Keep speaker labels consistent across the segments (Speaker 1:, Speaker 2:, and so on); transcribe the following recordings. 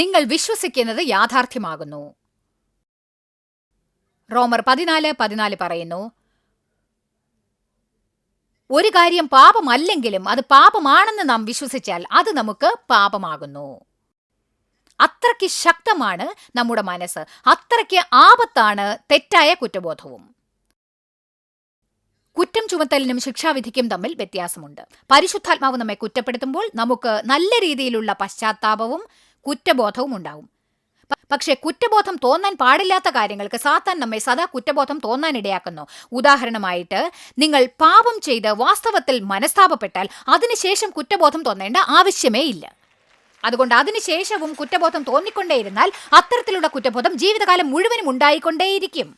Speaker 1: നിങ്ങൾ വിശ്വസിക്കുന്നത് യാഥാർത്ഥ്യമാകുന്നു. റോമർ പതിനാല് പതിനാല് പറയുന്നു ഒരു കാര്യം പാപമല്ലെങ്കിലും അത് പാപമാണെന്ന് നാം വിശ്വസിച്ചാൽ അത് നമുക്ക് പാപമാകുന്നു. അത്രയ്ക്ക് ശക്തമാണ് നമ്മുടെ മനസ്സ്. അത്രയ്ക്ക് ആപത്താണ് തെറ്റായ കുറ്റബോധവും. കുറ്റം ചുമത്തലിനും ശിക്ഷാവിധിക്കും തമ്മിൽ വ്യത്യാസമുണ്ട്. പരിശുദ്ധാത്മാവ് നമ്മെ കുറ്റപ്പെടുത്തുമ്പോൾ നമുക്ക് നല്ല രീതിയിലുള്ള പശ്ചാത്താപവും കുറ്റബോധവും ഉണ്ടാവും പക്ഷേ കുറ്റബോധം തോന്നാൻ പാടില്ലാത്ത കാര്യങ്ങൾക്ക് സാത്താൻ നമ്മെ സദാ കുറ്റബോധം തോന്നാൻ ഇടയാക്കുന്നു. ഉദാഹരണമായിട്ട് നിങ്ങൾ പാപം ചെയ്ത് വാസ്തവത്തിൽ മനസ്താപപ്പെട്ടാൽ അതിനുശേഷം കുറ്റബോധം തോന്നേണ്ട ആവശ്യമേ ഇല്ല. അതുകൊണ്ട് അതിനുശേഷവും കുറ്റബോധം തോന്നിക്കൊണ്ടേയിരുന്നാൽ അത്തരത്തിലുള്ള കുറ്റബോധം ജീവിതകാലം മുഴുവനും ഉണ്ടായിക്കൊണ്ടേയിരിക്കും.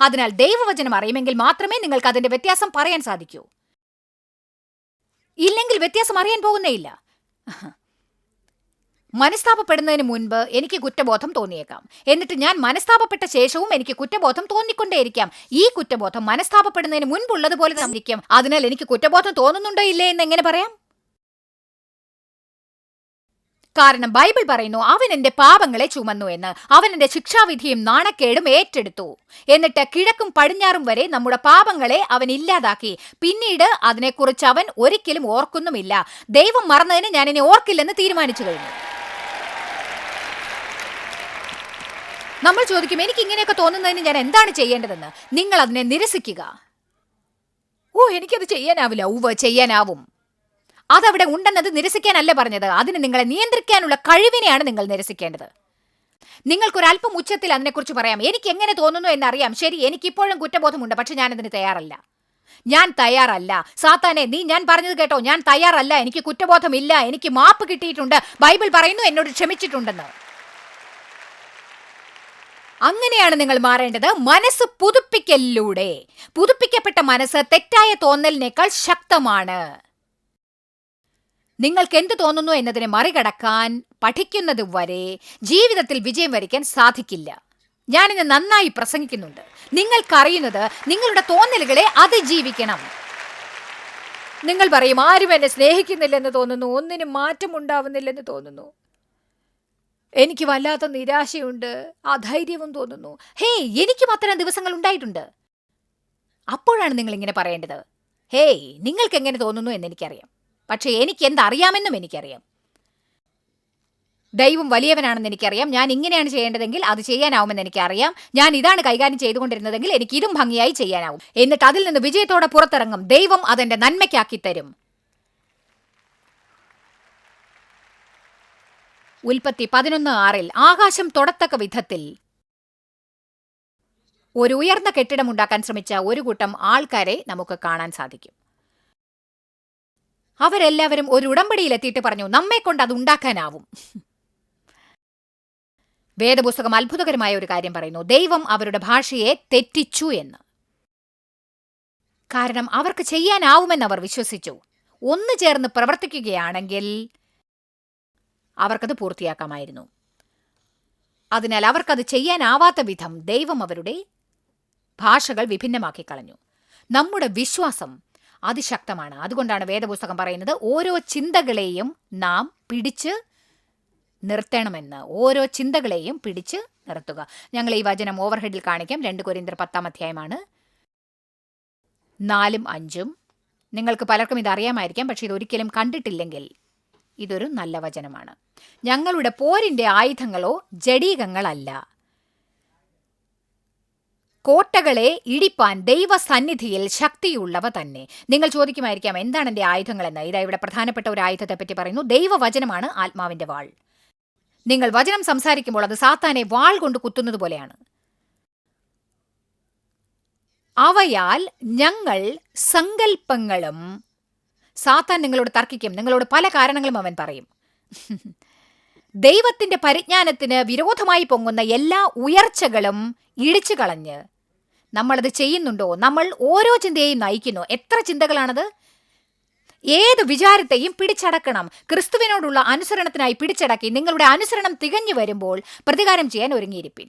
Speaker 1: അതിനാൽ ദൈവവചനം അറിയുമെങ്കിൽ മാത്രമേ നിങ്ങൾക്ക് അതിന്റെ വ്യത്യാസം പറയാൻ സാധിക്കൂ. ഇല്ലെങ്കിൽ വ്യത്യാസം അറിയാൻ പോകുന്നേയില്ല മനസ്താപപ്പെടുന്നതിന് മുൻപ് എനിക്ക് കുറ്റബോധം തോന്നിയേക്കാം. എന്നിട്ട് ഞാൻ മനസ്താപപ്പെട്ട ശേഷവും എനിക്ക് കുറ്റബോധം തോന്നിക്കൊണ്ടേയിരിക്കാം. ഈ കുറ്റബോധം മനസ്താപപ്പെടുന്നതിന് മുൻപുള്ളതുപോലെ തന്നെ ഇരിക്കും അതിനാൽ എനിക്ക് കുറ്റബോധം തോന്നുന്നുണ്ടോ ഇല്ലേ എന്ന് എങ്ങനെ പറയാം? കാരണം ബൈബിൾ പറയുന്നു അവൻ എന്റെ പാപങ്ങളെ ചുമന്നു എന്ന്. അവൻ എന്റെ ശിക്ഷാവിധിയും നാണക്കേടും ഏറ്റെടുത്തു. എന്നിട്ട് കിഴക്കും പടിഞ്ഞാറും വരെ നമ്മുടെ പാപങ്ങളെ അവൻ ഇല്ലാതാക്കി. പിന്നീട് അതിനെക്കുറിച്ച് അവൻ ഒരിക്കലും ഓർക്കുന്നുമില്ല. ദൈവം മറന്നതിന് ഞാൻ ഇനി ഓർക്കില്ലെന്ന് തീരുമാനിച്ചു കഴിഞ്ഞു. നമ്മൾ ചോദിക്കും എനിക്ക് ഇങ്ങനെയൊക്കെ തോന്നുന്നതിന് ഞാൻ എന്താണ് ചെയ്യേണ്ടതെന്ന്? നിങ്ങൾ അതിനെ നിരസിക്കുക. ഓ എനിക്കത് ചെയ്യാനാവില്ല. ഉവ്വ് ചെയ്യാനാവും. അതവിടെ ഉണ്ടെന്നത് നിരസിക്കാനല്ല പറഞ്ഞത്. അതിന് നിങ്ങളെ നിയന്ത്രിക്കാനുള്ള കഴിവിനെയാണ് നിങ്ങൾ നിരസിക്കേണ്ടത്. നിങ്ങൾക്കൊരല്പം ഉച്ചത്തിൽ അതിനെക്കുറിച്ച് പറയാം. എനിക്ക് എങ്ങനെ തോന്നുന്നു എന്നറിയാം. ശരി എനിക്കിപ്പോഴും കുറ്റബോധമുണ്ട്. പക്ഷെ ഞാൻ അതിന് തയ്യാറല്ല. ഞാൻ തയ്യാറല്ല. സാത്താനെ നീ ഞാൻ പറഞ്ഞത് കേട്ടോ. ഞാൻ തയ്യാറല്ല. എനിക്ക് കുറ്റബോധമില്ല. എനിക്ക് മാപ്പ് കിട്ടിയിട്ടുണ്ട്. ബൈബിൾ പറയുന്നു എന്നോട് ക്ഷമിച്ചിട്ടുണ്ടെന്ന്. അങ്ങനെയാണ് നിങ്ങൾ മാറേണ്ടത്. മനസ്സ് പുതുപ്പിക്കലിലൂടെ. പുതുപ്പിക്കപ്പെട്ട മനസ്സ് തെറ്റായ തോന്നലിനേക്കാൾ ശക്തമാണ്. നിങ്ങൾക്ക് എന്ത് തോന്നുന്നു എന്നതിനെ മറികടക്കാൻ പഠിക്കുന്നത് വരെ ജീവിതത്തിൽ വിജയം വരിക്കാൻ സാധിക്കില്ല. ഞാനിന്ന് നന്നായി പ്രസംഗിക്കുന്നുണ്ട്. നിങ്ങൾക്കറിയുന്നത് നിങ്ങളുടെ തോന്നലുകളെ അതിജീവിക്കണം. നിങ്ങൾ പറയും ആരും എന്നെ സ്നേഹിക്കുന്നില്ലെന്ന് തോന്നുന്നു. ഒന്നിനും മാറ്റം ഉണ്ടാവുന്നില്ലെന്ന് തോന്നുന്നു. എനിക്ക് വല്ലാത്ത നിരാശയുണ്ട്. അധൈര്യവും തോന്നുന്നു. ഹേ എനിക്കും അത്തരം ദിവസങ്ങൾ ഉണ്ടായിട്ടുണ്ട്. അപ്പോഴാണ് നിങ്ങൾ ഇങ്ങനെ പറയേണ്ടത്. ഹേയ് നിങ്ങൾക്ക് എങ്ങനെ തോന്നുന്നു എന്ന് എനിക്കറിയാം. പക്ഷേ എനിക്ക് എന്തറിയാമെന്നും എനിക്കറിയാം. ദൈവം വലിയവനാണെന്ന് എനിക്കറിയാം. ഞാൻ ഇങ്ങനെയാണ് ചെയ്യേണ്ടതെങ്കിൽ അത് ചെയ്യാനാവുമെന്ന് എനിക്കറിയാം. ഞാൻ ഇതാണ് കൈകാര്യം ചെയ്തുകൊണ്ടിരുന്നതെങ്കിൽ എനിക്ക് ഇതും ഭംഗിയായി ചെയ്യാനാവും. എന്നിട്ട് അതിൽ നിന്ന് വിജയത്തോടെ പുറത്തിറങ്ങും. ദൈവം അതെന്റെ നന്മയ്ക്കാക്കി തരും. ഉൽപ്പത്തി പതിനൊന്ന് ആറിൽ ആകാശം തൊടത്തക്ക വിധത്തിൽ ഒരു ഉയർന്ന കെട്ടിടമുണ്ടാക്കാൻ ശ്രമിച്ച ഒരു കൂട്ടം ആൾക്കാരെ നമുക്ക് കാണാൻ സാധിക്കും. അവരെല്ലാവരും ഒരു ഉടമ്പടിയിലെത്തിയിട്ട് പറഞ്ഞു നമ്മെ കൊണ്ട് അത് ഉണ്ടാക്കാനാവും. വേദപുസ്തകം അത്ഭുതകരമായ ഒരു കാര്യം പറയുന്നു ദൈവം അവരുടെ ഭാഷയെ തെറ്റിച്ചു എന്ന്. കാരണം അവർക്ക് ചെയ്യാനാവുമെന്ന് അവർ വിശ്വസിച്ചു. ഒന്നു ചേർന്ന് പ്രവർത്തിക്കുകയാണെങ്കിൽ അവർക്കത് പൂർത്തിയാക്കാമായിരുന്നു. അതിനാൽ അവർക്കത് ചെയ്യാനാവാത്ത വിധം ദൈവം അവരുടെ ഭാഷകൾ വിഭിന്നമാക്കി കളഞ്ഞു. നമ്മുടെ വിശ്വാസം അതിശക്തമാണ്. അതുകൊണ്ടാണ് വേദപുസ്തകം പറയുന്നത് ഓരോ ചിന്തകളെയും നാം പിടിച്ച് നിർത്തണമെന്ന്. ഓരോ ചിന്തകളെയും പിടിച്ച് നിർത്തുക. ഞങ്ങൾ ഈ വചനം ഓവർഹെഡിൽ കാണിക്കാം. രണ്ട് കൊരിന്തർ പത്താം അധ്യായമാണ്. നാലും അഞ്ചും. നിങ്ങൾക്ക് പലർക്കും ഇത് അറിയാമായിരിക്കാം പക്ഷെ ഇതൊരിക്കലും കണ്ടിട്ടില്ലെങ്കിൽ ഇതൊരു നല്ല വചനമാണ്. ഞങ്ങളുടെ പോരിന്റെ ആയുധങ്ങളോ ജഡീകങ്ങളല്ല. കോട്ടകളെ ഇടിപ്പാൻ ദൈവസന്നിധിയിൽ ശക്തിയുള്ളവ തന്നെ. നിങ്ങൾ ചോദിക്കുമായിരിക്കാം എന്താണ് എന്റെ ആയുധങ്ങളെന്ന്? ഇതാ ഇവിടെ പ്രധാനപ്പെട്ട ഒരു ആയുധത്തെ പറ്റി പറയുന്നു. ദൈവവചനമാണ് ആത്മാവിന്റെ വാൾ. നിങ്ങൾ വചനം സംസാരിക്കുമ്പോൾ അത് സാത്താനെ വാൾ കൊണ്ട് കുത്തുന്നത് പോലെയാണ്. അവയാൽ ഞങ്ങൾ സങ്കൽപ്പങ്ങളും സാത്താൻ നിങ്ങളോട് തർക്കിക്കും. നിങ്ങളോട് പല കാരണങ്ങളും അവൻ പറയും. ദൈവത്തിന്റെ പരിജ്ഞാനത്തിന് വിരോധമായി പൊങ്ങുന്ന എല്ലാ ഉയർച്ചകളും ഇടിച്ചു കളഞ്ഞ് നമ്മളത് ചെയ്യുന്നുണ്ടോ? നമ്മൾ ഓരോ ചിന്തയെയും നയിക്കുന്നു. എത്ര ചിന്തകളാണത്? ഏത് വിചാരത്തെയും പിടിച്ചടക്കണം. ക്രിസ്തുവിനോടുള്ള അനുസരണത്തിനായി പിടിച്ചടക്കി നിങ്ങളുടെ അനുസരണം തികഞ്ഞു വരുമ്പോൾ പ്രതികാരം ചെയ്യാൻ ഒരുങ്ങിയിരിപ്പിൻ.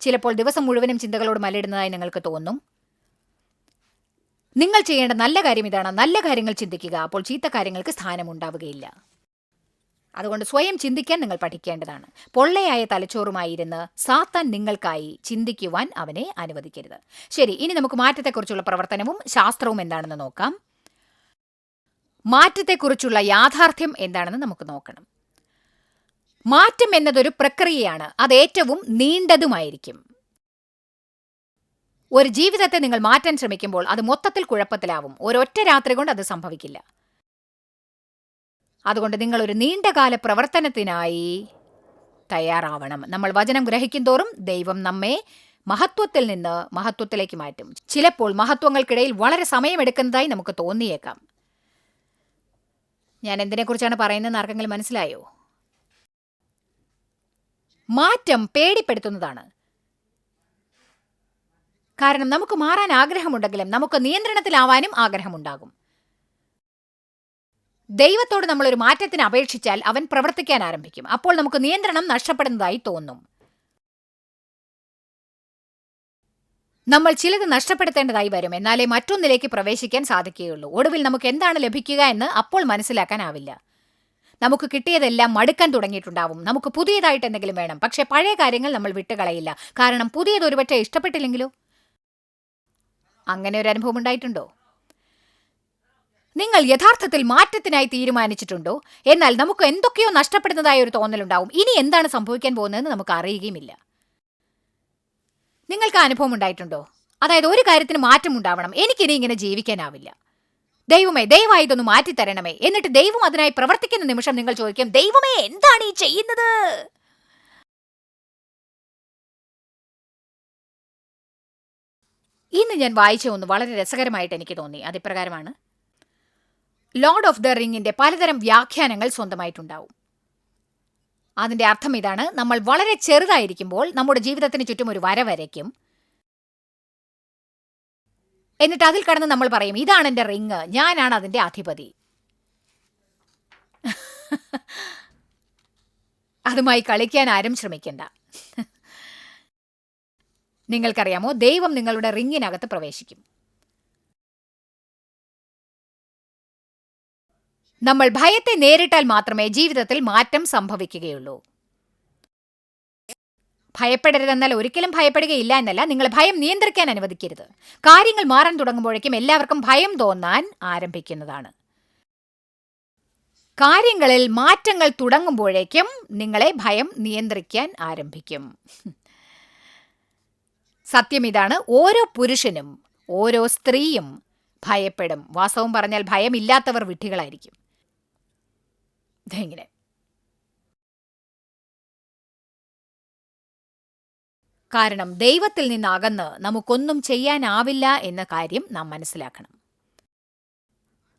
Speaker 1: ചിലപ്പോൾ ദിവസം മുഴുവനും ചിന്തകളോട് മലയിടുന്നതായി നിങ്ങൾക്ക് തോന്നും. നിങ്ങൾ ചെയ്യേണ്ട നല്ല കാര്യം ഇതാണ്. നല്ല കാര്യങ്ങൾ ചിന്തിക്കുക. അപ്പോൾ ചീത്ത കാര്യങ്ങൾക്ക് സ്ഥാനമുണ്ടാവുകയില്ല. അതുകൊണ്ട് സ്വയം ചിന്തിക്കാൻ നിങ്ങൾ പഠിക്കേണ്ടതാണ്. പൊള്ളയായ തലച്ചോറുമായിരുന്ന് സാത്താൻ നിങ്ങൾക്കായി ചിന്തിക്കുവാൻ അവനെ അനുവദിക്കരുത്. ശരി ഇനി നമുക്ക് മാറ്റത്തെക്കുറിച്ചുള്ള പ്രവർത്തനവും ശാസ്ത്രവും എന്താണെന്ന് നോക്കാം. മാറ്റത്തെക്കുറിച്ചുള്ള യാഥാർത്ഥ്യം എന്താണെന്ന് നമുക്ക് നോക്കണം. മാറ്റം എന്നതൊരു പ്രക്രിയയാണ്. അത് ഏറ്റവും നീണ്ടതുമായിരിക്കും. ഒരു ജീവിതത്തെ നിങ്ങൾ മാറ്റാൻ ശ്രമിക്കുമ്പോൾ അത് മൊത്തത്തിൽ കുഴപ്പത്തിലാവും. ഒരൊറ്റ രാത്രി കൊണ്ട് അത് സംഭവിക്കില്ല. അതുകൊണ്ട് നിങ്ങൾ ഒരു നീണ്ടകാല പ്രവർത്തനത്തിനായി തയ്യാറാവണം. നമ്മൾ വചനം ഗ്രഹിക്കും തോറും ദൈവം നമ്മെ മഹത്വത്തിൽ നിന്ന് മഹത്വത്തിലേക്ക് മാറ്റും. ചിലപ്പോൾ മഹത്വങ്ങൾക്കിടയിൽ വളരെ സമയമെടുക്കുന്നതായി നമുക്ക് തോന്നിയേക്കാം. ഞാൻ എന്തിനെക്കുറിച്ചാണ് പറയുന്നതെന്ന് ആർക്കെങ്കിലും മനസ്സിലായോ? മാറ്റം പേടിപ്പെടുത്തുന്നതാണ്. കാരണം നമുക്ക് മാറാൻ ആഗ്രഹമുണ്ടെങ്കിലും നമുക്ക് നിയന്ത്രണത്തിലാവാനും ആഗ്രഹമുണ്ടാകും. ദൈവത്തോട് നമ്മൾ ഒരു മാറ്റത്തിന് അപേക്ഷിച്ചാൽ അവൻ പ്രവർത്തിക്കാൻ ആരംഭിക്കും. അപ്പോൾ നമുക്ക് നിയന്ത്രണം നഷ്ടപ്പെടുന്നതായി തോന്നും. നമ്മൾ ചിലത് നഷ്ടപ്പെടുത്തേണ്ടതായി വരും. എന്നാലേ മറ്റൊന്നിലേക്ക് പ്രവേശിക്കാൻ സാധിക്കുകയുള്ളൂ. ഒടുവിൽ നമുക്ക് എന്താണ് ലഭിക്കുക എന്ന് അപ്പോൾ മനസ്സിലാക്കാനാവില്ല. നമുക്ക് കിട്ടിയതെല്ലാം മടുക്കാൻ തുടങ്ങിയിട്ടുണ്ടാവും. നമുക്ക് പുതിയതായിട്ട് എന്തെങ്കിലും വേണം. പക്ഷേ പഴയ കാര്യങ്ങൾ നമ്മൾ വിട്ടുകളയില്ല. കാരണം പുതിയത് ഒരുപക്ഷെ ഇഷ്ടപ്പെട്ടില്ലെങ്കിലോ? അങ്ങനെ ഒരു അനുഭവം ഉണ്ടായിട്ടുണ്ടോ? നിങ്ങൾ യഥാർത്ഥത്തിൽ മാറ്റത്തിനായി തീരുമാനിച്ചിട്ടുണ്ടോ? എന്നാൽ നമുക്ക് എന്തൊക്കെയോ നഷ്ടപ്പെടുന്നതായ ഒരു തോന്നലുണ്ടാവും. ഇനി എന്താണ് സംഭവിക്കാൻ പോകുന്നതെന്ന് നമുക്ക് അറിയുകയുമില്ല. നിങ്ങൾക്ക് അനുഭവം ഉണ്ടായിട്ടുണ്ടോ? അതായത് ഒരു കാര്യത്തിന് മാറ്റം ഉണ്ടാവണം. എനിക്കിനി ഇങ്ങനെ ജീവിക്കാനാവില്ല. ദൈവമേ ദയവായി ഇതൊന്ന് മാറ്റിത്തരണമേ. എന്നിട്ട് ദൈവം അതിനായി പ്രവർത്തിക്കുന്ന നിമിഷം നിങ്ങൾ ചോദിക്കും ദൈവമേ എന്താണ് ഈ ചെയ്യുന്നത്? ഇന്ന് ഞാൻ വായിച്ച ഒന്ന് വളരെ രസകരമായിട്ട് എനിക്ക് തോന്നി. അതിപ്രകാരമാണ്. ലോർഡ് ഓഫ് ദ റിങ്ങിന്റെ പലതരം വ്യാഖ്യാനങ്ങൾ സ്വന്തമായിട്ടുണ്ടാവും. അതിന്റെ അർത്ഥം ഇതാണ് നമ്മൾ വളരെ ചെറുതായിരിക്കുമ്പോൾ നമ്മുടെ ജീവിതത്തിന് ചുറ്റും ഒരു വര വരയ്ക്കും. എന്നിട്ട് അതിൽ കടന്ന് നമ്മൾ പറയും ഇതാണ് എന്റെ റിങ് ഞാനാണ് അതിന്റെ അധിപതി. അതുമായി കളിക്കാൻ ആരും ശ്രമിക്കണ്ട. നിങ്ങൾക്കറിയാമോ ദൈവം നിങ്ങളുടെ റിങ്ങിനകത്ത് പ്രവേശിക്കും. നമ്മൾ ഭയത്തെ നേരിട്ടാൽ മാത്രമേ ജീവിതത്തിൽ മാറ്റം സംഭവിക്കുകയുള്ളൂ. ഭയപ്പെടരുതെന്നാൽ ഒരിക്കലും ഭയപ്പെടുകയില്ല എന്നല്ല നിങ്ങൾ ഭയം നിയന്ത്രിക്കാൻ അനുവദിക്കരുത്. കാര്യങ്ങൾ മാറാൻ തുടങ്ങുമ്പോഴേക്കും എല്ലാവർക്കും ഭയം തോന്നാൻ ആരംഭിക്കുന്നതാണ്. കാര്യങ്ങളിൽ മാറ്റങ്ങൾ തുടങ്ങുമ്പോഴേക്കും നിങ്ങളെ ഭയം നിയന്ത്രിക്കാൻ ആരംഭിക്കും. സത്യം ഇതാണ് ഓരോ പുരുഷനും ഓരോ സ്ത്രീയും ഭയപ്പെടും. വാസവും പറഞ്ഞാൽ ഭയമില്ലാത്തവർ വിഡ്ഢികളായിരിക്കും. ഇതെങ്ങനെ കാരണം ദൈവത്തിൽ നിന്നകന്ന് നമുക്കൊന്നും ചെയ്യാനാവില്ല എന്ന കാര്യം നാം മനസ്സിലാക്കണം.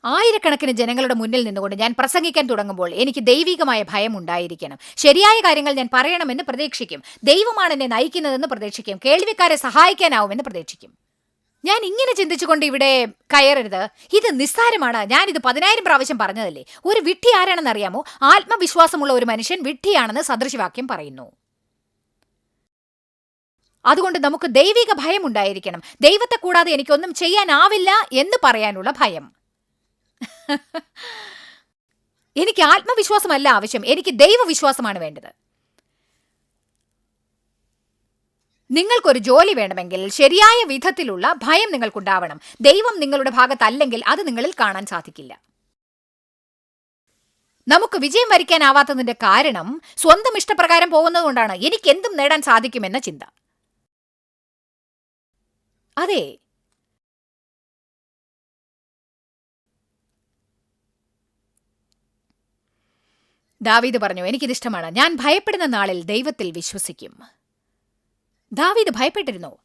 Speaker 1: ആയിരക്കണക്കിന് ജനങ്ങളുടെ മുന്നിൽ നിന്നുകൊണ്ട് ഞാൻ പ്രസംഗിക്കാൻ തുടങ്ങുമ്പോൾ എനിക്ക് ദൈവികമായ ഭയം ഉണ്ടായിരിക്കണം. ശരിയായ കാര്യങ്ങൾ ഞാൻ പറയണമെന്ന് പ്രതീക്ഷിക്കും. ദൈവമാണ് എന്നെ നയിക്കുന്നതെന്ന് പ്രതീക്ഷിക്കും. കേൾവിക്കാരെ സഹായിക്കാനാവുമെന്ന് പ്രതീക്ഷിക്കും. ഞാൻ ഇങ്ങനെ ചിന്തിച്ചുകൊണ്ട് ഇവിടെ കയറരുത്. ഇത് നിസ്സാരമാണ്. ഞാനിത് പതിനായിരം പ്രാവശ്യം പറഞ്ഞതല്ലേ? ഒരു വിട്ടി ആരാണെന്ന് അറിയാമോ ആത്മവിശ്വാസമുള്ള ഒരു മനുഷ്യൻ വിഡ്ഢിയാണെന്ന് സദൃശവാക്യം പറയുന്നു. അതുകൊണ്ട് നമുക്ക് ദൈവിക ഭയം ഉണ്ടായിരിക്കണം. ദൈവത്തെ കൂടാതെ എനിക്കൊന്നും ചെയ്യാനാവില്ല എന്ന് പറയാനുള്ള ഭയം. എനിക്ക് ആത്മവിശ്വാസമല്ല ആവശ്യം. എനിക്ക് ദൈവവിശ്വാസമാണ് വേണ്ടത്. നിങ്ങൾക്കൊരു ജോലി വേണമെങ്കിൽ ശരിയായ വിധത്തിലുള്ള ഭയം നിങ്ങൾക്കുണ്ടാവണം. ദൈവം നിങ്ങളുടെ ഭാഗത്തല്ലെങ്കിൽ അത് നിങ്ങളിൽ കാണാൻ സാധിക്കില്ല. നമുക്ക് വിജയം വരിക്കാനാവാത്തതിന്റെ കാരണം സ്വന്തം ഇഷ്ടപ്രകാരം പോകുന്നതുകൊണ്ടാണ്. എനിക്ക് എന്തും നേടാൻ സാധിക്കുമെന്ന ചിന്ത. അതെ ദാവീദ് പറഞ്ഞു എനിക്കിതിഷ്ടമാണ്. ഞാൻ ഭയപ്പെടുന്ന നാളിൽ ദൈവത്തിൽ വിശ്വസിക്കും. ദാവീദ് ഭയപ്പെട്ടിരുന്നു.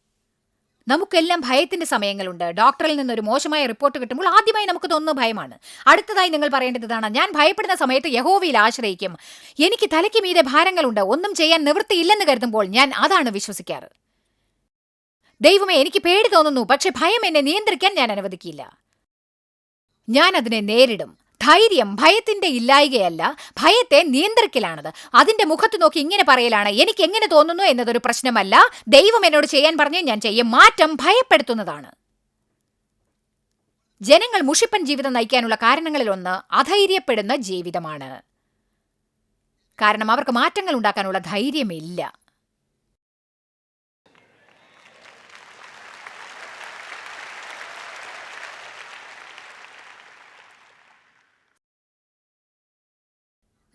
Speaker 1: നമുക്കെല്ലാം ഭയത്തിന്റെ സമയങ്ങളുണ്ട്. ഡോക്ടറിൽ നിന്നൊരു മോശമായ റിപ്പോർട്ട് കിട്ടുമ്പോൾ ആദ്യമായി നമുക്ക് തോന്നുന്ന ഭയമാണ്. അടുത്തതായി നിങ്ങൾ പറയേണ്ടതാണ് ഞാൻ ഭയപ്പെടുന്ന സമയത്ത് യഹോവയിൽ ആശ്രയിക്കും. എനിക്ക് തലയ്ക്ക് മീതെ ഭാരങ്ങളുണ്ട്. ഒന്നും ചെയ്യാൻ നിവൃത്തിയില്ലെന്ന് കരുതുമ്പോൾ ഞാൻ അതാണ് വിശ്വസിക്കാറ്. ദൈവമേ എനിക്ക് പേടി തോന്നുന്നു. പക്ഷെ ഭയം എന്നെ നിയന്ത്രിക്കാൻ ഞാൻ അനുവദിക്കില്ല. ഞാൻ അതിനെ നേരിടും. ധൈര്യം ഭയത്തിന്റെ ഇല്ലായികയല്ല ഭയത്തെ നിയന്ത്രിക്കലാണത്. അതിന്റെ മുഖത്ത് നോക്കി ഇങ്ങനെ പറയലാണ് എനിക്ക് എങ്ങനെ തോന്നുന്നു എന്നതൊരു പ്രശ്നമല്ല. ദൈവം എന്നോട് ചെയ്യാൻ പറഞ്ഞു ഞാൻ ചെയ്യും. മാറ്റം ഭയപ്പെടുത്തുന്നതാണ്. ജനങ്ങൾ മുഷിപ്പൻ ജീവിതം നയിക്കാനുള്ള കാരണങ്ങളിലൊന്ന് അധൈര്യപ്പെടുന്ന ജീവിതമാണ്. കാരണം അവർക്ക് മാറ്റങ്ങൾ ഉണ്ടാക്കാനുള്ള ധൈര്യമില്ല.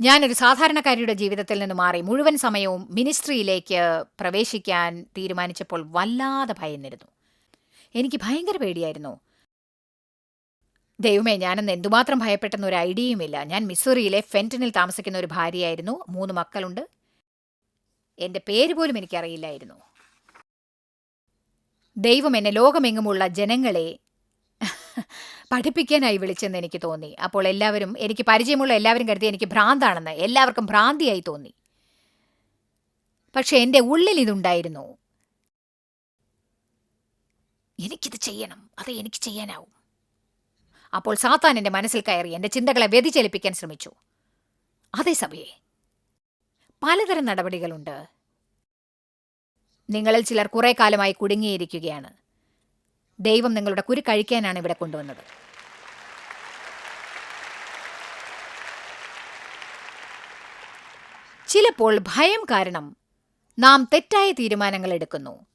Speaker 1: ഞാനൊരു സാധാരണക്കാരിയുടെ ജീവിതത്തിൽ നിന്ന് മാറി മുഴുവൻ സമയവും മിനിസ്ട്രിയിലേക്ക് പ്രവേശിക്കാൻ തീരുമാനിച്ചപ്പോൾ വല്ലാതെ ഭയന്നിരുന്നു. എനിക്ക് ഭയങ്കര പേടിയായിരുന്നു. ദൈവമേ ഞാനെന്ന് എന്തുമാത്രം ഭയപ്പെട്ടെന്ന് ഒരു ഐഡിയയുമില്ല ഞാൻ മിസ്സൂറിയിലെ ഫെന്റനിൽ താമസിക്കുന്ന ഒരു ഭാര്യയായിരുന്നു. മൂന്ന് മക്കളുണ്ട്. എന്റെ പേര് പോലും എനിക്കറിയില്ലായിരുന്നു. ദൈവം എന്നെ ലോകമെങ്ങുമുള്ള ജനങ്ങളെ പഠിപ്പിക്കാനായി വിളിച്ചെന്ന് എനിക്ക് തോന്നി. അപ്പോൾ എല്ലാവരും എനിക്ക് പരിചയമുള്ള എല്ലാവരും കരുതി എനിക്ക് ഭ്രാന്താണെന്ന് എല്ലാവർക്കും ഭ്രാന്തിയായി തോന്നി. പക്ഷെ എന്റെ ഉള്ളിൽ ഇതുണ്ടായിരുന്നു. എനിക്കിത് ചെയ്യണം. അത് എനിക്ക് ചെയ്യാനാവും. അപ്പോൾ സാത്താൻ എന്റെ മനസ്സിൽ കയറി എന്റെ ചിന്തകളെ വ്യതിചലിപ്പിക്കാൻ ശ്രമിച്ചു. അതേ സമയേ പലതരം നടപടികളുണ്ട്. നിങ്ങളിൽ ചിലർ കുറേ കാലമായി കുടുങ്ങിയിരിക്കുകയാണ്. ദൈവം നിങ്ങളുടെ കുരു കഴിക്കാനാണ് ഇവിടെ കൊണ്ടുവന്നത്. ചിലപ്പോൾ ഭയം കാരണം നാം തെറ്റായ തീരുമാനങ്ങൾ എടുക്കുന്നു.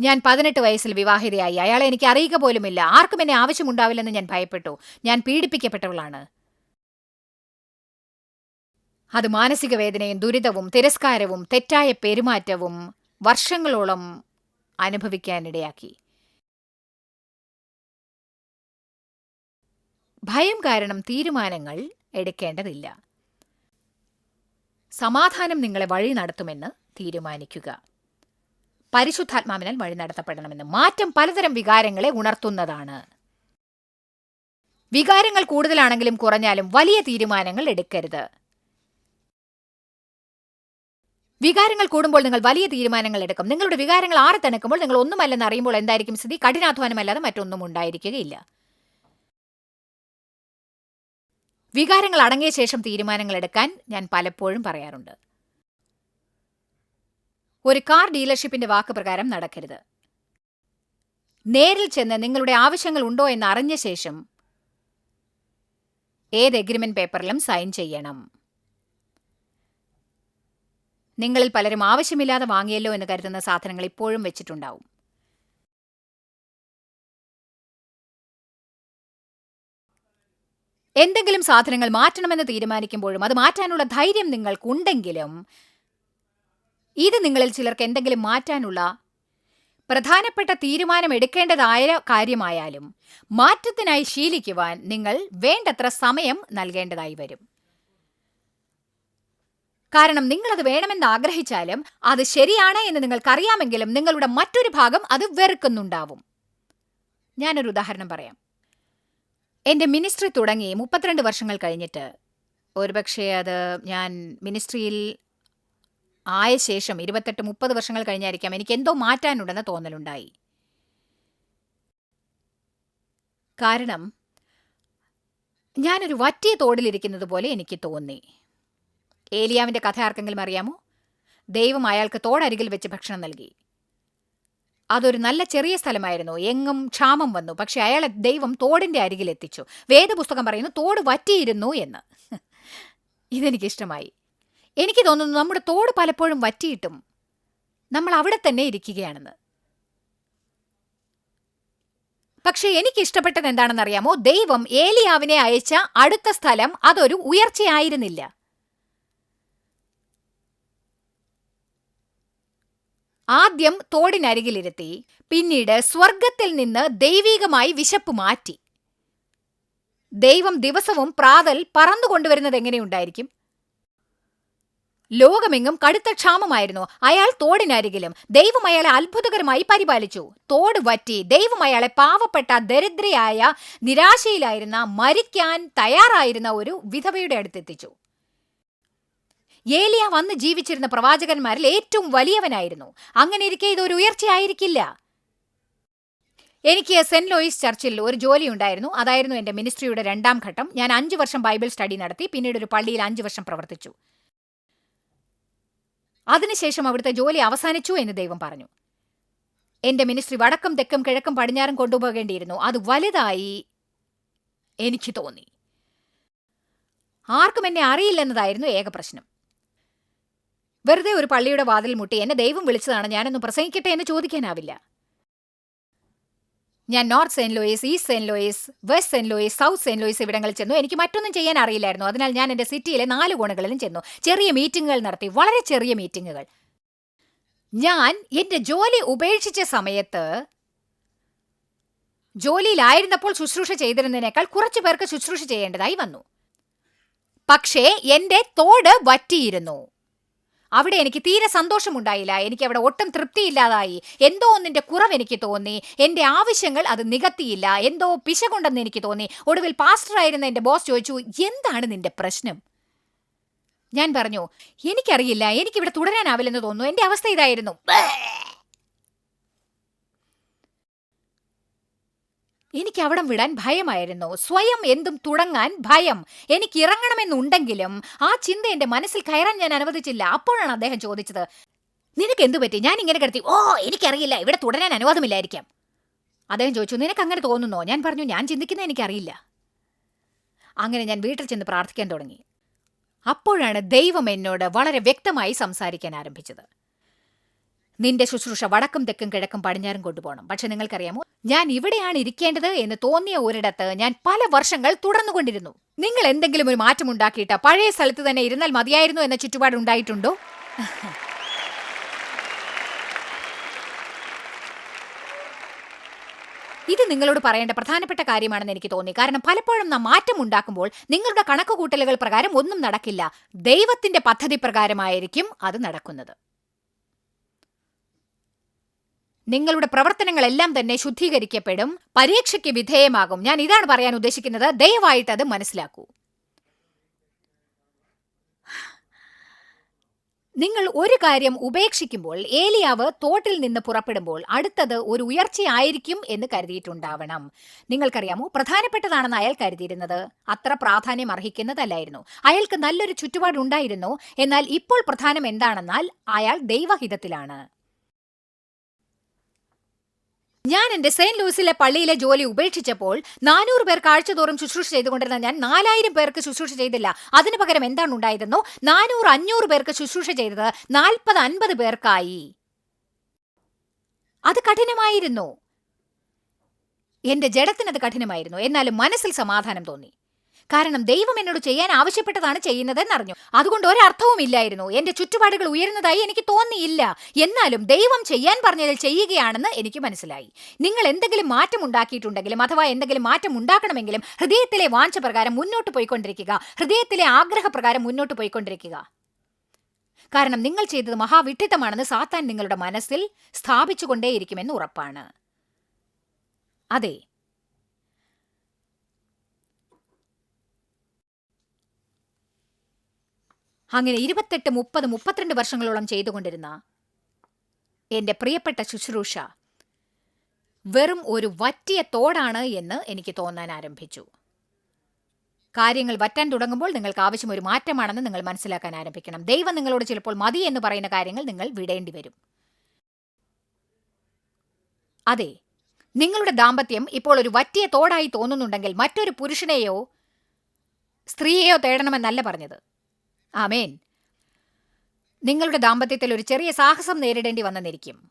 Speaker 1: ഞാൻ പതിനെട്ട് വയസ്സിൽ വിവാഹിതയായി. അയാളെ എനിക്ക് അറിയുക പോലുമില്ല. ആർക്കും എന്നെ ആവശ്യമുണ്ടാവില്ലെന്ന് ഞാൻ ഭയപ്പെട്ടു. ഞാൻ പീഡിപ്പിക്കപ്പെട്ടവളാണ്. അത് മാനസിക വേദനയും ദുരിതവും തിരസ്കാരവും തെറ്റായ പെരുമാറ്റവും വർഷങ്ങളോളം അനുഭവിക്കാനിടയാക്കി. ഭയം കാരണം തീരുമാനങ്ങൾ എടുക്കേണ്ടതില്ല. സമാധാനം നിങ്ങളെ വഴി നടത്തുമെന്ന് തീരുമാനിക്കുക. പരിശുദ്ധാത്മാവിനാൽ വഴി നടത്തപ്പെടണമെന്ന് മാറ്റം പലതരം വികാരങ്ങളെ ഉണർത്തുന്നതാണ്. വികാരങ്ങൾ കൂടുതലാണെങ്കിലും കുറഞ്ഞാലും വലിയ തീരുമാനങ്ങൾ എടുക്കരുത്. വികാരങ്ങൾ കൂടുമ്പോൾ നിങ്ങൾ വലിയ തീരുമാനങ്ങൾ എടുക്കും. നിങ്ങളുടെ വികാരങ്ങൾ ആറ് തണുക്കുമ്പോൾ നിങ്ങൾ ഒന്നുമല്ലെന്ന് അറിയുമ്പോൾ എന്തായിരിക്കും സ്ഥിതി? കഠിനാധ്വാനമല്ലാതെ മറ്റൊന്നും ഉണ്ടായിരിക്കുകയില്ല. വികാരങ്ങൾ അടങ്ങിയ ശേഷം തീരുമാനങ്ങൾ എടുക്കാൻ ഞാൻ പലപ്പോഴും പറയാറുണ്ട്. ഒരു കാർ ഡീലർഷിപ്പിന്റെ വാക്ക് പ്രകാരം നടക്കരുത്. നേരിൽ ചെന്ന് നിങ്ങളുടെ ആവശ്യങ്ങൾ ഉണ്ടോ എന്ന് അറിഞ്ഞ ശേഷം ഏത് എഗ്രിമെന്റ് പേപ്പറിലും സൈൻ ചെയ്യണം. നിങ്ങളിൽ പലരും ആവശ്യമില്ലാതെ വാങ്ങിയല്ലോ എന്ന് കരുതുന്ന സാധനങ്ങൾ ഇപ്പോഴും വെച്ചിട്ടുണ്ടാവും. എന്തെങ്കിലും സാധനങ്ങൾ മാറ്റണമെന്ന് തീരുമാനിക്കുമ്പോഴും അത് മാറ്റാനുള്ള ധൈര്യം നിങ്ങൾക്കുണ്ടെങ്കിലും ഇത് നിങ്ങളിൽ ചിലർക്ക് എന്തെങ്കിലും മാറ്റാനുള്ള പ്രധാനപ്പെട്ട തീരുമാനം എടുക്കേണ്ടതായ കാര്യമായാലും മാറ്റത്തിനായി ശീലിക്കുവാൻ നിങ്ങൾ വേണ്ടത്ര സമയം നൽകേണ്ടതായി വരും. കാരണം നിങ്ങളത് വേണമെന്ന് ആഗ്രഹിച്ചാലും അത് ശരിയാണ് എന്ന് നിങ്ങൾക്കറിയാമെങ്കിലും നിങ്ങളുടെ മറ്റൊരു ഭാഗം അത് വെറുക്കുന്നുണ്ടാവും. ഞാനൊരു ഉദാഹരണം പറയാം. എന്റെ മിനിസ്ട്രി തുടങ്ങി മുപ്പത്തിരണ്ട് വർഷങ്ങൾ കഴിഞ്ഞിട്ട്. ഒരുപക്ഷെ അത് ഞാൻ മിനിസ്ട്രിയിൽ ആയ ശേഷം ഇരുപത്തെട്ട് മുപ്പത് വർഷങ്ങൾ കഴിഞ്ഞായിരിക്കാം എനിക്ക് എന്തോ മാറ്റാനുണ്ടെന്ന് തോന്നലുണ്ടായി. കാരണം ഞാനൊരു വറ്റിയ തോടിലിരിക്കുന്നത് പോലെ എനിക്ക് തോന്നി. ഏലിയാവിന്റെ കഥ ആർക്കെങ്കിലും അറിയാമോ? ദൈവം അയാൾക്ക് തോടരികിൽ വെച്ച് ഭക്ഷണം നൽകി. അതൊരു നല്ല ചെറിയ സ്ഥലമായിരുന്നു. എങ്ങും ക്ഷാമം വന്നു. പക്ഷെ അയാളെ ദൈവം തോടിന്റെ അരികിലെത്തിച്ചു വേദപുസ്തകം പറയുന്നു തോട് വറ്റിയിരുന്നു എന്ന്. ഇതെനിക്കിഷ്ടമായി. എനിക്ക് തോന്നുന്നു നമ്മുടെ തോട് പലപ്പോഴും വറ്റിയിട്ടും നമ്മൾ അവിടെ തന്നെ ഇരിക്കുകയാണെന്ന്. പക്ഷേ എനിക്ക് ഇഷ്ടപ്പെട്ടത് എന്താണെന്നറിയാമോ ദൈവം ഏലിയാവിനെ അയച്ച അടുത്ത സ്ഥലം അതൊരു ഉയർച്ചയായിരുന്നില്ല. ആദ്യം തോടിനരികിലിരുത്തി പിന്നീട് സ്വർഗത്തിൽ നിന്ന് ദൈവീകമായി വിശപ്പ് മാറ്റി. ദൈവം ദിവസവും പ്രാതൽ പറന്നുകൊണ്ടുവരുന്നത് എങ്ങനെയുണ്ടായിരിക്കും? ലോകമെങ്ങും കടുത്ത ക്ഷാമമായിരുന്നു. അയാൾ തോടിനരികിലും ദൈവം അയാളെ അത്ഭുതകരമായി പരിപാലിച്ചു. തോട് വറ്റി ദൈവം അയാളെ പാവപ്പെട്ട ദരിദ്രയായ നിരാശയിലായിരുന്ന മരിക്കാൻ തയ്യാറായിരുന്ന ഒരു വിധവയുടെ അടുത്തെത്തിച്ചു. ഏലിയ വന്ന് ജീവിച്ചിരുന്ന പ്രവാചകന്മാരിൽ ഏറ്റവും വലിയവനായിരുന്നു. അങ്ങനെ ഇരിക്കെ ഇതൊരു ഉയർച്ചയായിരിക്കില്ല. എനിക്ക് സെന്റ് ലോയിസ് ചർച്ചിൽ ഒരു ജോലി ഉണ്ടായിരുന്നു. അതായിരുന്നു എന്റെ മിനിസ്ട്രിയുടെ രണ്ടാം ഘട്ടം. ഞാൻ അഞ്ചു വർഷം ബൈബിൾ സ്റ്റഡി നടത്തി പിന്നീട് ഒരു പള്ളിയിൽ അഞ്ചു വർഷം പ്രവർത്തിച്ചു. അതിനുശേഷം അവിടുത്തെ ജോലി അവസാനിച്ചു എന്ന് ദൈവം പറഞ്ഞു. എന്റെ മിനിസ്ട്രി വടക്കും തെക്കും കിഴക്കും പടിഞ്ഞാറും കൊണ്ടുപോകേണ്ടിയിരുന്നു. അത് വലുതായി എനിക്ക് തോന്നി. ആർക്കും എന്നെ അറിയില്ലെന്നതായിരുന്നു ഏക പ്രശ്നം. വെറുതെ ഒരു പള്ളിയുടെ വാതിൽ മുട്ടി എന്നെ ദൈവം വിളിച്ചതാണ് ഞാനൊന്ന് പ്രസംഗിക്കട്ടെ എന്ന് ചോദിക്കാനാവില്ല. ഞാൻ north Saint Louis east Saint Louis west Saint Louis south Saint Louis ഇവിടങ്ങളിൽ ചെന്നു. എനിക്ക് മറ്റൊന്നും ചെയ്യാൻ അറിയില്ലായിരുന്നു. അതിനാൽ ഞാൻ എന്റെ സിറ്റിയിലെ നാല് കോണുകളിലും ചെന്നു. ചെറിയ മീറ്റിംഗുകൾ നടത്തി. വളരെ ചെറിയ മീറ്റിംഗുകൾ ഞാൻ എന്റെ ജോലി ഉപേക്ഷിച്ച സമയത്ത് ജോലിയിലായിരുന്നപ്പോൾ ശുശ്രൂഷ ചെയ്തിരുന്നതിനേക്കാൾ കുറച്ചു പേർക്ക് ശുശ്രൂഷ ചെയ്യേണ്ടതായി വന്നു. പക്ഷേ എന്റെ തോട് വറ്റിയിരുന്നു. അവിടെ എനിക്ക് തീരെ സന്തോഷമുണ്ടായില്ല. എനിക്ക് അവിടെ ഒട്ടും തൃപ്തിയില്ലാതായി. എന്തോ ഒന്നിന്റെ കുറവ് എനിക്ക് തോന്നി. എന്റെ ആവശ്യങ്ങൾ അത് നികത്തിയില്ല. എന്തോ പിശകുണ്ടെന്ന് എനിക്ക് തോന്നി. ഒടുവിൽ പാസ്റ്റർ ആയിരുന്ന എന്റെ ബോസ് ചോദിച്ചു എന്താണ് നിന്റെ പ്രശ്നം? ഞാൻ പറഞ്ഞു എനിക്കറിയില്ല. എനിക്കിവിടെ തുടരാനാവില്ലെന്ന് തോന്നുന്നു. എന്റെ അവസ്ഥ ഇതായിരുന്നു. എനിക്ക് അവിടം വിടാൻ ഭയമായിരുന്നു. സ്വയം എന്തും തുടങ്ങാൻ ഭയം. എനിക്ക് ഇറങ്ങണമെന്നുണ്ടെങ്കിലും ആ ചിന്ത എന്റെ മനസ്സിൽ കയറാൻ ഞാൻ അനുവദിച്ചില്ല. അപ്പോഴാണ് അദ്ദേഹം ചോദിച്ചത് നിനക്ക് എന്തു പറ്റി? ഞാൻ ഇങ്ങനെ കിടത്തി. ഓ എനിക്കറിയില്ല. ഇവിടെ തുടരാൻ അനുവാദമില്ലായിരിക്കാം. അദ്ദേഹം ചോദിച്ചു നിനക്ക് അങ്ങനെ തോന്നുന്നോ? ഞാൻ പറഞ്ഞു ഞാൻ ചിന്തിക്കുന്ന എനിക്കറിയില്ല. അങ്ങനെ ഞാൻ വീട്ടിൽ ചെന്ന് പ്രാർത്ഥിക്കാൻ തുടങ്ങി. അപ്പോഴാണ് ദൈവം എന്നോട് വളരെ വ്യക്തമായി സംസാരിക്കാൻ ആരംഭിച്ചത്. നിന്റെ ശുശ്രൂഷ വടക്കും തെക്കും കിഴക്കും പടിഞ്ഞാറും കൊണ്ടുപോകണം. പക്ഷെ നിങ്ങൾക്കറിയാമോ ഞാൻ ഇവിടെയാണ് ഇരിക്കേണ്ടത് എന്ന് തോന്നിയ ഒരിടത്ത് ഞാൻ പല വർഷങ്ങൾ തുടർന്നുകൊണ്ടിരുന്നു. നിങ്ങൾ എന്തെങ്കിലും ഒരു മാറ്റം ഉണ്ടാക്കിയിട്ട് പഴയ സ്ഥലത്ത് തന്നെ ഇരുന്നാൽ മതിയായിരുന്നു എന്ന ചുറ്റുപാട് ഉണ്ടായിട്ടുണ്ടോ? ഇത് നിങ്ങളോട് പറയേണ്ട പ്രധാനപ്പെട്ട കാര്യമാണെന്ന് എനിക്ക് തോന്നി. കാരണം പലപ്പോഴും നാം മാറ്റം ഉണ്ടാക്കുമ്പോൾ നിങ്ങളുടെ കണക്കുകൂട്ടലുകൾ പ്രകാരം ഒന്നും നടക്കില്ല. ദൈവത്തിന്റെ പദ്ധതി പ്രകാരമായിരിക്കും അത് നടക്കുന്നത്. നിങ്ങളുടെ പ്രവർത്തനങ്ങളെല്ലാം തന്നെ ശുദ്ധീകരിക്കപ്പെടും പരീക്ഷയ്ക്ക് വിധേയമാകും. ഞാൻ ഇതാണ് പറയാൻ ഉദ്ദേശിക്കുന്നത്. ദയവായിട്ട് അത് മനസ്സിലാക്കൂ. നിങ്ങൾ ഒരു കാര്യം ഉപേക്ഷിക്കുമ്പോൾ ഏലിയാവ് തോട്ടിൽ നിന്ന് പുറപ്പെടുമ്പോൾ അടുത്തത് ഒരു ഉയർച്ചയായിരിക്കും എന്ന് കരുതിയിട്ടുണ്ടാവണം. നിങ്ങൾക്കറിയാമോ? പ്രധാനപ്പെട്ടതാണെന്ന് അയാൾ കരുതിയിരുന്നത്. അത്ര പ്രാധാന്യം അർഹിക്കുന്നതല്ലായിരുന്നു. അയാൾക്ക് നല്ലൊരു ചുറ്റുപാടുണ്ടായിരുന്നു. എന്നാൽ ഇപ്പോൾ പ്രധാനം എന്താണെന്നാൽ അയാൾ ദൈവഹിതത്തിലാണ്. ഞാൻ എന്റെ സെയിന്റ് ലൂസിലെ പള്ളിയിലെ ജോലി ഉപേക്ഷിച്ചപ്പോൾ നാനൂറ് പേർ കാഴ്ചതോറും ശുശ്രൂഷ ചെയ്തുകൊണ്ടിരുന്ന ഞാൻ നാലായിരം പേർക്ക് ശുശ്രൂഷ ചെയ്തില്ല. അതിനു പകരം എന്താണ് ഉണ്ടായതെന്നോ? നാനൂറ് അഞ്ഞൂറ് പേർക്ക് ശുശ്രൂഷ ചെയ്തത് നാൽപ്പത് അൻപത് പേർക്കായി. അത് കഠിനമായിരുന്നു. എന്റെ ജഡത്തിനത് കഠിനമായിരുന്നു. എന്നാലും മനസ്സിൽ സമാധാനം തോന്നി. കാരണം ദൈവം എന്നോട് ചെയ്യാൻ ആവശ്യപ്പെട്ടതാണ് ചെയ്യുന്നതെന്നറിഞ്ഞു. അതുകൊണ്ട് ഒരർത്ഥവും ഇല്ലായിരുന്നു. എന്റെ ചുറ്റുപാടുകൾ ഉയരുന്നതായി എനിക്ക് തോന്നിയില്ല. എന്നാലും ദൈവം ചെയ്യാൻ പറഞ്ഞതിൽ ചെയ്യുകയാണെന്ന് എനിക്ക് മനസ്സിലായി. നിങ്ങൾ എന്തെങ്കിലും മാറ്റം ഉണ്ടാക്കിയിട്ടുണ്ടെങ്കിലും അഥവാ എന്തെങ്കിലും മാറ്റം ഉണ്ടാക്കണമെങ്കിലും ഹൃദയത്തിലെ വാഞ്ച പ്രകാരം മുന്നോട്ട് പോയിക്കൊണ്ടിരിക്കുക. ഹൃദയത്തിലെ ആഗ്രഹപ്രകാരം മുന്നോട്ട് പോയിക്കൊണ്ടിരിക്കുക. കാരണം നിങ്ങൾ ചെയ്തത് മഹാവിഡിത്തമാണെന്ന് സാത്താൻ നിങ്ങളുടെ മനസ്സിൽ സ്ഥാപിച്ചുകൊണ്ടേയിരിക്കുമെന്ന് ഉറപ്പാണ്. അതെ അങ്ങനെ ഇരുപത്തെട്ട് മുപ്പത് മുപ്പത്തിരണ്ട് വർഷങ്ങളോളം ചെയ്തുകൊണ്ടിരുന്ന എന്റെ പ്രിയപ്പെട്ട ശുശ്രൂഷ വെറും ഒരു വറ്റിയ തോടാണ് എന്ന് എനിക്ക് തോന്നാൻ ആരംഭിച്ചു. കാര്യങ്ങൾ വറ്റാൻ തുടങ്ങുമ്പോൾ നിങ്ങൾക്ക് ആവശ്യം ഒരു മാറ്റമാണെന്ന് നിങ്ങൾ മനസ്സിലാക്കാൻ ആരംഭിക്കണം. ദൈവം നിങ്ങളോട് ചിലപ്പോൾ മതി എന്ന് പറയുന്ന കാര്യങ്ങൾ നിങ്ങൾ വിടേണ്ടി വരും. അതെ നിങ്ങളുടെ ദാമ്പത്യം ഇപ്പോൾ ഒരു വറ്റിയ തോടായി തോന്നുന്നുണ്ടെങ്കിൽ മറ്റൊരു പുരുഷനെയോ സ്ത്രീയെയോ തേടണമെന്നല്ല പറഞ്ഞത്. ആമേൻ. നിങ്ങളുടെ ദാമ്പത്യത്തിൽ ഒരു ചെറിയ സാഹസം നേരിടേണ്ടി വന്നെന്നിരിക്കും.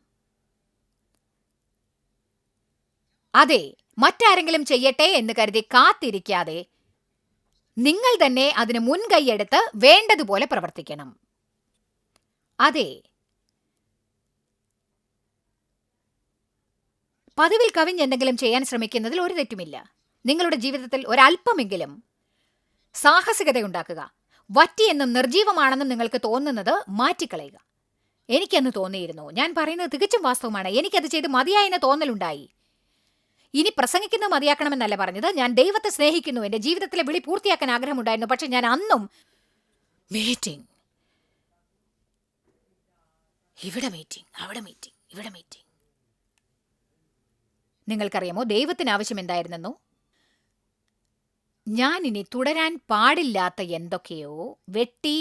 Speaker 1: അതെ മറ്റാരെങ്കിലും ചെയ്യട്ടെ എന്ന് കരുതി കാത്തിരിക്കാതെ നിങ്ങൾ തന്നെ അതിന് മുൻകൈയെടുത്ത് വേണ്ടതുപോലെ പ്രവർത്തിക്കണം. അതെ പതിവിൽ കവിഞ്ഞ് എന്തെങ്കിലും ചെയ്യാൻ ശ്രമിക്കുന്നതിൽ ഒരു തെറ്റുമില്ല. നിങ്ങളുടെ ജീവിതത്തിൽ ഒരല്പമെങ്കിലും സാഹസികതയുണ്ടാക്കുക. വറ്റിയെന്നും നിർജീവമാണെന്നും നിങ്ങൾക്ക് തോന്നുന്നത് മാറ്റിക്കളയുക. എനിക്കന്ന് തോന്നിയിരുന്നു. ഞാൻ പറയുന്നത് തികച്ചും വാസ്തവമാണ്. എനിക്കത് ചെയ്ത് മതിയായെന്ന് തോന്നലുണ്ടായി. ഇനി പ്രസംഗിക്കുന്നത് മതിയാക്കണമെന്നല്ല പറഞ്ഞത്. ഞാൻ ദൈവത്തെ സ്നേഹിക്കുന്നു. എന്റെ ജീവിതത്തിലെ വിളി പൂർത്തിയാക്കാൻ ആഗ്രഹമുണ്ടായിരുന്നു. പക്ഷെ ഞാൻ അന്നും മീറ്റിംഗ് ഇവിടെ മീറ്റിംഗ് അവിടെ മീറ്റിംഗ് ഇവിടെ മീറ്റിംഗ് നിങ്ങൾക്കറിയാമോ ദൈവത്തിന് ആവശ്യം എന്തായിരുന്നെന്നോ? ഞാൻ ഇനി തുടരാൻ പാടില്ലാത്ത എന്തൊക്കെയോ വെട്ടി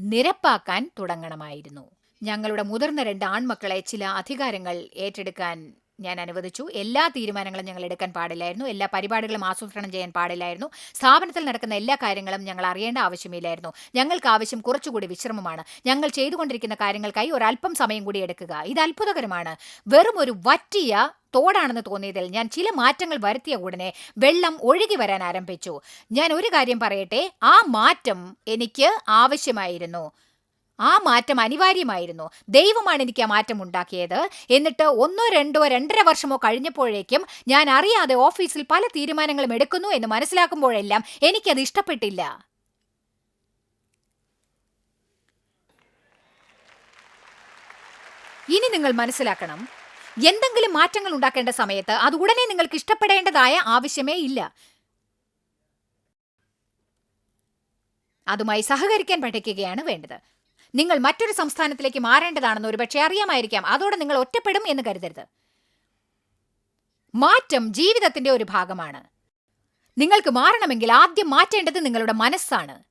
Speaker 1: നിരപ്പാക്കാൻ തുടങ്ങണമായിരുന്നു. ഞങ്ങളുടെ മുതിർന്ന രണ്ട് ആൺമക്കളെ ചില അധികാരങ്ങൾ ഏറ്റെടുക്കാൻ ഞാൻ അനുവദിച്ചു. എല്ലാ തീരുമാനങ്ങളും ഞങ്ങൾ എടുക്കാൻ പാടില്ലായിരുന്നു. എല്ലാ പരിപാടികളും ആസൂത്രണം ചെയ്യാൻ പാടില്ലായിരുന്നു. സ്ഥാപനത്തിൽ നടക്കുന്ന എല്ലാ കാര്യങ്ങളും ഞങ്ങൾ അറിയേണ്ട ആവശ്യമില്ലായിരുന്നു. ഞങ്ങൾക്ക് ആവശ്യം കുറച്ചുകൂടി വിശ്രമമാണ്. ഞങ്ങൾ ചെയ്തുകൊണ്ടിരിക്കുന്ന കാര്യങ്ങൾക്കായി ഒരല്പം സമയം കൂടി എടുക്കുക. ഇത് അത്ഭുതകരമാണ്. വെറും ഒരു വറ്റിയ തോടാണെന്ന് തോന്നിയതിൽ ഞാൻ ചില മാറ്റങ്ങൾ വരുത്തിയ ഉടനെ വെള്ളം ഒഴുകി വരാൻ ആരംഭിച്ചു. ഞാൻ ഒരു കാര്യം പറയട്ടെ? ആ മാറ്റം എനിക്ക് ആവശ്യമായിരുന്നു. ആ മാറ്റം അനിവാര്യമായിരുന്നു. ദൈവമാണ് എനിക്ക് ആ മാറ്റം ഉണ്ടാക്കിയത്. എന്നിട്ട് ഒന്നോ രണ്ടോ രണ്ടര വർഷമോ കഴിഞ്ഞപ്പോഴേക്കും ഞാൻ അറിയാതെ ഓഫീസിൽ പല തീരുമാനങ്ങളും എടുക്കുന്നു എന്ന് മനസ്സിലാക്കുമ്പോഴെല്ലാം എനിക്കത് ഇഷ്ടപ്പെട്ടില്ല. ഇനി നിങ്ങൾ മനസ്സിലാക്കണം. എന്തെങ്കിലും മാറ്റങ്ങൾ ഉണ്ടാക്കേണ്ട സമയത്ത് അത് ഉടനെ നിങ്ങൾക്ക് ഇഷ്ടപ്പെടേണ്ടതായ ആവശ്യമേ ഇല്ല. അതുമായി സഹകരിക്കാൻ പഠിക്കുകയാണ് വേണ്ടത്. നിങ്ങൾ മറ്റൊരു സംസ്ഥാനത്തിലേക്ക് മാറേണ്ടതാണെന്ന് ഒരുപക്ഷെ അറിയാമായിരിക്കാം. അതോടെ നിങ്ങൾ ഒറ്റപ്പെടും എന്ന് കരുതരുത്. മാറ്റം ജീവിതത്തിന്റെ ഒരു ഭാഗമാണ്. നിങ്ങൾക്ക് മാറണമെങ്കിൽ ആദ്യം മാറ്റേണ്ടത് നിങ്ങളുടെ മനസ്സാണ്.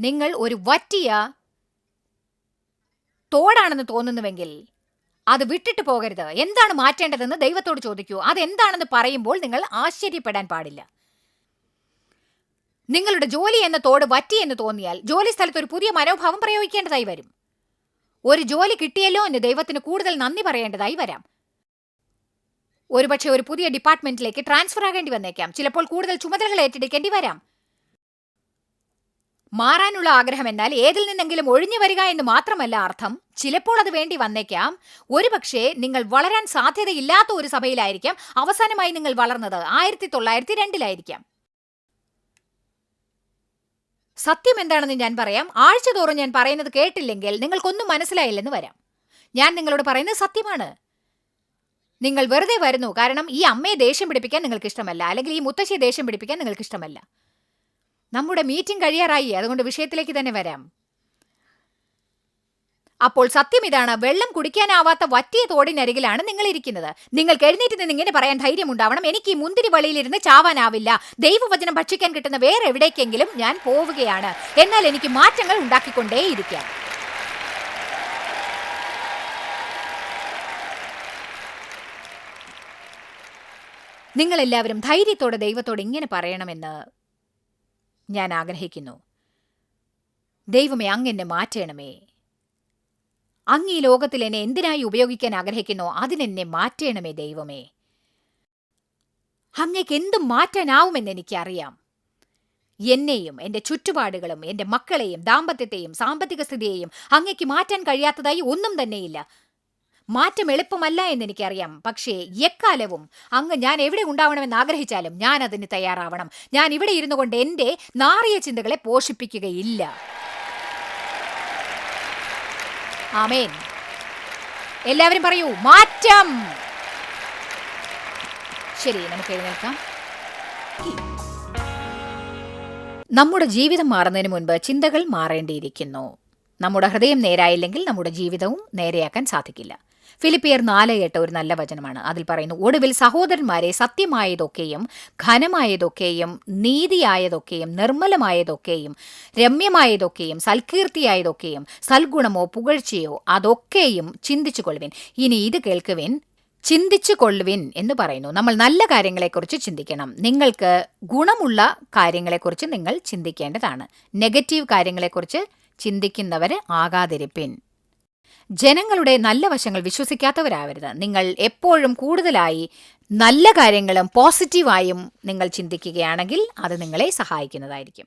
Speaker 1: നിങ്ങൾ ഒരു വറ്റിയ തോടാണെന്ന് തോന്നുന്നുവെങ്കിൽ അത് വിട്ടിട്ട് പോകരുത്. എന്താണ് മാറ്റേണ്ടതെന്ന് ദൈവത്തോട് ചോദിക്കൂ. അതെന്താണെന്ന് പറയുമ്പോൾ നിങ്ങൾ ആശ്ചര്യപ്പെടാൻ പാടില്ല. നിങ്ങളുടെ ജോലി എന്ന തോട് വറ്റി എന്ന് തോന്നിയാൽ ജോലി സ്ഥലത്ത് ഒരു പുതിയ മനോഭാവം പ്രയോഗിക്കേണ്ടതായി വരും. ഒരു ജോലി കിട്ടിയല്ലോ എന്ന് ദൈവത്തിന് കൂടുതൽ നന്ദി പറയേണ്ടതായി വരാം. ഒരുപക്ഷെ ഒരു പുതിയ ഡിപ്പാർട്ട്മെന്റിലേക്ക് ട്രാൻസ്ഫർ ആകേണ്ടി വന്നേക്കാം. ചിലപ്പോൾ കൂടുതൽ ചുമതലകൾ ഏറ്റെടുക്കേണ്ടി വരാം. മാറാനുള്ള ആഗ്രഹം എന്നാൽ ഏതിൽ നിന്നെങ്കിലും ഒഴിഞ്ഞു വരിക എന്ന് മാത്രമല്ല അർത്ഥം. ചിലപ്പോൾ അത് വേണ്ടി വന്നേക്കാം. ഒരുപക്ഷെ നിങ്ങൾ വളരാൻ സാധ്യതയില്ലാത്ത ഒരു സഭയിലായിരിക്കാം. അവസാനമായി നിങ്ങൾ വളർന്നത് ആയിരത്തി തൊള്ളായിരത്തി രണ്ടിലായിരിക്കാം. സത്യം എന്താണെന്ന് ഞാൻ പറയാം. ആഴ്ചതോറും ഞാൻ പറയുന്നത് കേട്ടില്ലെങ്കിൽ നിങ്ങൾക്കൊന്നും മനസ്സിലായില്ലെന്ന് വരാം. ഞാൻ നിങ്ങളോട് പറയുന്നത് സത്യമാണ്. നിങ്ങൾ വെറുതെ വരുന്നു. കാരണം ഈ അമ്മയെ ദേഷ്യം പിടിപ്പിക്കാൻ നിങ്ങൾക്ക് ഇഷ്ടമല്ല. അല്ലെങ്കിൽ ഈ മുത്തശ്ശിയെ ദേഷ്യം പിടിപ്പിക്കാൻ നിങ്ങൾക്ക് ഇഷ്ടമല്ല. നമ്മുടെ മീറ്റിംഗ് കഴിയാറായി. അതുകൊണ്ട് വിഷയത്തിലേക്ക് തന്നെ വരാം. അപ്പോൾ സത്യം ഇതാണ് വെള്ളം കുടിക്കാനാവാത്ത വറ്റിയ തോടിനരികിലാണ് നിങ്ങൾ ഇരിക്കുന്നത്. നിങ്ങൾക്ക് എഴുന്നേറ്റ് നിന്ന് ഇങ്ങനെ പറയാൻ ധൈര്യം ഉണ്ടാവണം എനിക്ക് ഈ മുന്തിരി വളിയിലിരുന്ന് ചാവാനാവില്ല. ദൈവവചനം ഭക്ഷിക്കാൻ കിട്ടുന്ന വേറെ എവിടേക്കെങ്കിലും ഞാൻ പോവുകയാണ്. എന്നാൽ എനിക്ക് മാറ്റങ്ങൾ ഉണ്ടാക്കിക്കൊണ്ടേയിരിക്കാം. നിങ്ങളെല്ലാവരും ധൈര്യത്തോടെ ദൈവത്തോട് ഇങ്ങനെ പറയണമെന്ന് ഞാൻ ആഗ്രഹിക്കുന്നു. ദൈവമേ അങ്ങെന്നെ മാറ്റണമേ. അങ്ങ് ഈ ലോകത്തിൽ എന്നെ എന്തിനായി ഉപയോഗിക്കാൻ ആഗ്രഹിക്കുന്നു? അതിനെന്നെ മാറ്റേണമേ ദൈവമേ. അങ്ങേക്ക് എന്തും മാറ്റാനാവുമെന്ന് എനിക്കറിയാം. എന്നെയും എന്റെ ചുറ്റുപാടുകളും എന്റെ മക്കളെയും ദാമ്പത്യത്തെയും സാമ്പത്തിക സ്ഥിതിയെയും അങ്ങേക്ക് മാറ്റാൻ കഴിയാത്തതായി ഒന്നും തന്നെയില്ല. മാറ്റം എളുപ്പമല്ല എന്ന് എനിക്കറിയാം. പക്ഷേ എക്കാലവും അങ്ങ് ഞാൻ എവിടെ ഉണ്ടാവണമെന്ന് ആഗ്രഹിച്ചാലും ഞാൻ അതിന് തയ്യാറാവണം. ഞാൻ ഇവിടെ ഇരുന്നു കൊണ്ട് എന്റെ നാറിയ ചിന്തകളെ പോഷിപ്പിക്കുകയില്ല. ആമേൻ. എല്ലാവരും പറയൂ മാറ്റം. ശരി നമുക്ക് എഴുന്നേൽക്കാം. നമ്മുടെ ജീവിതം മാറുന്നതിന് മുൻപ് ചിന്തകൾ മാറേണ്ടിയിരിക്കുന്നു. നമ്മുടെ ഹൃദയം നേരായില്ലെങ്കിൽ നമ്മുടെ ജീവിതവും നേരെയാക്കാൻ സാധിക്കില്ല. ഫിലിപ്പിയർ നാല് എട്ട് ഒരു നല്ല വചനമാണ്. അതിൽ പറയുന്നു ഒടുവിൽ സഹോദരന്മാരെ സത്യമായതൊക്കെയും ഘനമായതൊക്കെയും നീതിയായതൊക്കെയും നിർമ്മലമായതൊക്കെയും രമ്യമായതൊക്കെയും സൽകീർത്തിയായതൊക്കെയും സൽഗുണമോ പുകഴ്ചയോ അതൊക്കെയും ചിന്തിച്ചു കൊള്ളുവിൻ ഇനി ഇത് കേൾക്കുവിൻ ചിന്തിച്ചു കൊള്ളുവിൻ എന്ന് പറയുന്നു. നമ്മൾ നല്ല കാര്യങ്ങളെക്കുറിച്ച് ചിന്തിക്കണം. നിങ്ങൾക്ക് ഗുണമുള്ള കാര്യങ്ങളെക്കുറിച്ച് നിങ്ങൾ ചിന്തിക്കേണ്ടതാണ്. നെഗറ്റീവ് കാര്യങ്ങളെക്കുറിച്ച് ചിന്തിക്കുന്നവർ ആകാതിരിപ്പിൻ. ജനങ്ങളുടെ നല്ല വശങ്ങൾ വിശ്വസിക്കാത്തവരാവരുത്. നിങ്ങൾ എപ്പോഴും കൂടുതലായി നല്ല കാര്യങ്ങളും പോസിറ്റീവായും നിങ്ങൾ ചിന്തിക്കുകയാണെങ്കിൽ അത് നിങ്ങളെ സഹായിക്കുന്നതായിരിക്കും.